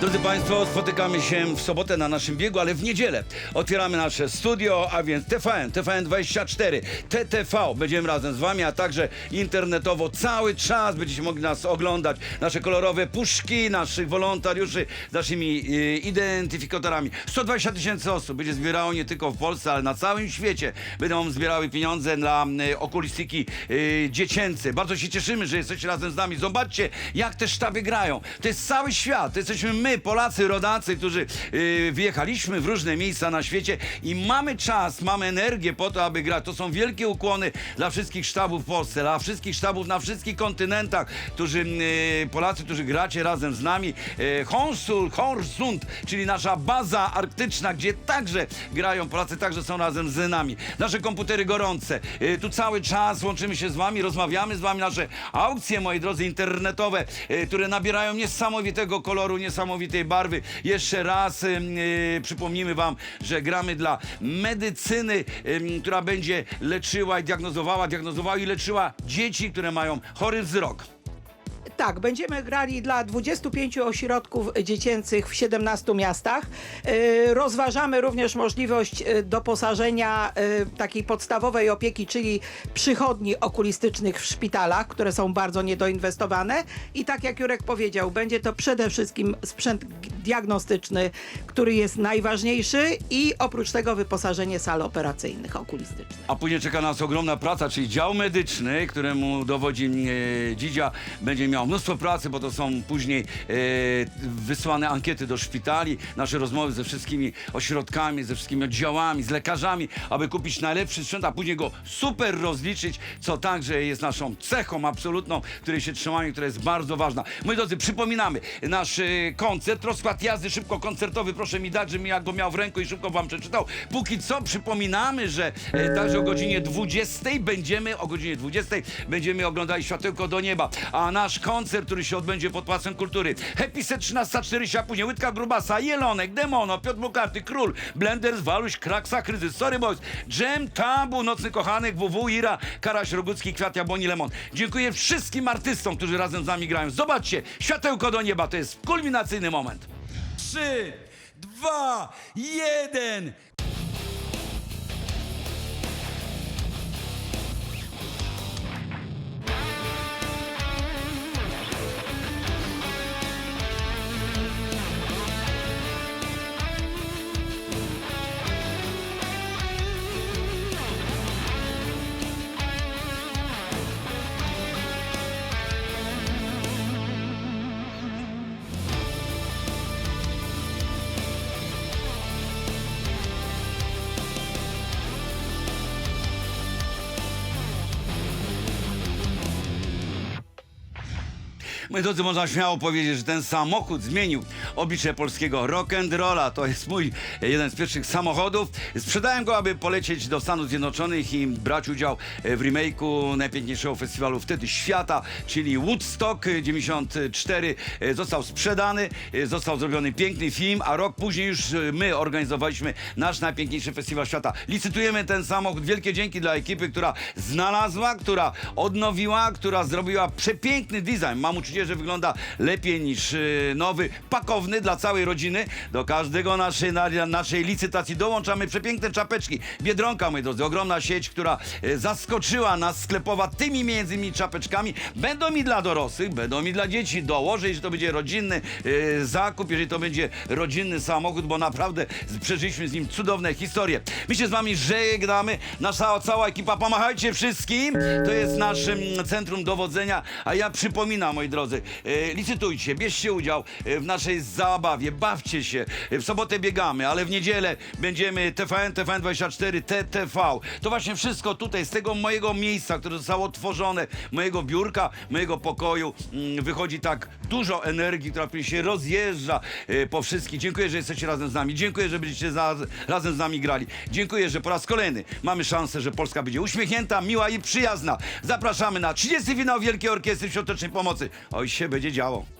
Drodzy Państwo, spotykamy się w sobotę na naszym biegu, ale w niedzielę otwieramy nasze studio, a więc TVN, TVN24, TTV. Będziemy razem z Wami, a także internetowo cały czas będziecie mogli nas oglądać. Nasze kolorowe puszki, naszych wolontariuszy z naszymi e, identyfikatorami. 120 tysięcy osób będzie zbierało nie tylko w Polsce, ale na całym świecie. Będą zbierały pieniądze dla e, okulistyki e, dziecięcej. Bardzo się cieszymy, że jesteście razem z nami. Zobaczcie, jak te sztaby grają. To jest cały świat. To jesteśmy my, Polacy, rodacy, którzy yy, wyjechaliśmy w różne miejsca na świecie i mamy czas, mamy energię po to, aby grać. To są wielkie ukłony dla wszystkich sztabów w Polsce, dla wszystkich sztabów na wszystkich kontynentach, którzy, yy, Polacy, którzy gracie razem z nami. Yy, Honsul, Horsund, czyli nasza baza arktyczna, gdzie także grają Polacy, także są razem z nami. Nasze komputery gorące. Yy, tu cały czas łączymy się z wami, rozmawiamy z wami. Nasze aukcje, moi drodzy, internetowe, yy, które nabierają niesamowitego koloru, niesamowitej barwy. Jeszcze raz yy, przypomnimy wam, że gramy dla medycyny, która będzie leczyła i diagnozowała, diagnozowała i leczyła dzieci, które mają chory wzrok. Tak, będziemy grali dla 25 ośrodków dziecięcych w 17 miastach. E, Rozważamy również możliwość e, doposażenia e, takiej podstawowej opieki, czyli przychodni okulistycznych w szpitalach, które są bardzo niedoinwestowane. I tak jak Jurek powiedział, będzie to przede wszystkim sprzęt diagnostyczny, który jest najważniejszy i oprócz tego wyposażenie sal operacyjnych okulistycznych. A później czeka nas ogromna praca, czyli dział medyczny, któremu dowodzi e, Dzidzia. Będzie miał mnóstwo pracy, bo to są później e, wysłane ankiety do szpitali, nasze rozmowy ze wszystkimi ośrodkami, ze wszystkimi oddziałami, z lekarzami, aby kupić najlepszy sprzęt, a później go super rozliczyć, co także jest naszą cechą absolutną, której się trzymamy, która jest bardzo ważna. Moi drodzy, przypominamy nasz e, koncert, rozkład jazdy szybko koncertowy, proszę mi dać, żebym ja go miał w ręku i szybko wam przeczytał. Póki co przypominamy, że e, także o godzinie 20 będziemy, o godzinie 20 będziemy oglądali Światełko do nieba, a nasz koncert, który się odbędzie pod Pałacem Kultury, Happy Set 13.40, a później Łydka Grubasa, Jelonek, Demono, Piotr Bukarty, Król, Blenders, Waluś, Kraksa, Kryzys, Sorry Boys, Jam, Tabu, Nocny Kochanek, WW, Ira, Karaś, Rogucki, Kwiat, Jabłoni, Lemon. Dziękuję wszystkim artystom, którzy razem z nami grają. Zobaczcie, Światełko do nieba, to jest kulminacyjny moment. Trzy, dwa, jeden. Moi drodzy, można śmiało powiedzieć, że ten samochód zmienił oblicze polskiego rock'n'rolla. To jest mój e, jeden z pierwszych samochodów. Sprzedałem go, aby polecieć do Stanów Zjednoczonych i brać udział e, w remake'u najpiękniejszego festiwalu wtedy świata, czyli Woodstock 94. E, Został sprzedany, został zrobiony piękny film, a rok później już my organizowaliśmy nasz najpiękniejszy festiwal świata. Licytujemy ten samochód. Wielkie dzięki dla ekipy, która znalazła, która odnowiła, która zrobiła przepiękny design. Mam że wygląda lepiej niż y, nowy, pakowny dla całej rodziny. Do każdego naszej, na, naszej licytacji dołączamy przepiękne czapeczki. Biedronka, moi drodzy, ogromna sieć, która y, zaskoczyła nas sklepowa tymi między innymi czapeczkami. Będą mi dla dorosłych, będą mi dla dzieci. Dołożę, jeżeli to będzie rodzinny y, zakup, jeżeli to będzie rodzinny samochód, bo naprawdę przeżyliśmy z nim cudowne historie. My się z wami żegnamy. Nasza cała ekipa, pomachajcie wszystkim. To jest naszym centrum dowodzenia, a ja przypominam, moi drodzy, e, licytujcie, bierzcie udział e, w naszej zabawie, bawcie się. E, W sobotę biegamy, ale w niedzielę będziemy TVN, TVN24, TTV. To właśnie wszystko tutaj, z tego mojego miejsca, które zostało otworzone, mojego biurka, mojego pokoju, mm, wychodzi tak dużo energii, która później się rozjeżdża po wszystkich. Dziękuję, że jesteście razem z nami. Dziękuję, że będziecie za, razem z nami grali. Dziękuję, że po raz kolejny mamy szansę, że Polska będzie uśmiechnięta, miła i przyjazna. Zapraszamy na 30 finał Wielkiej Orkiestry Świątecznej Pomocy. Oj się będzie działo.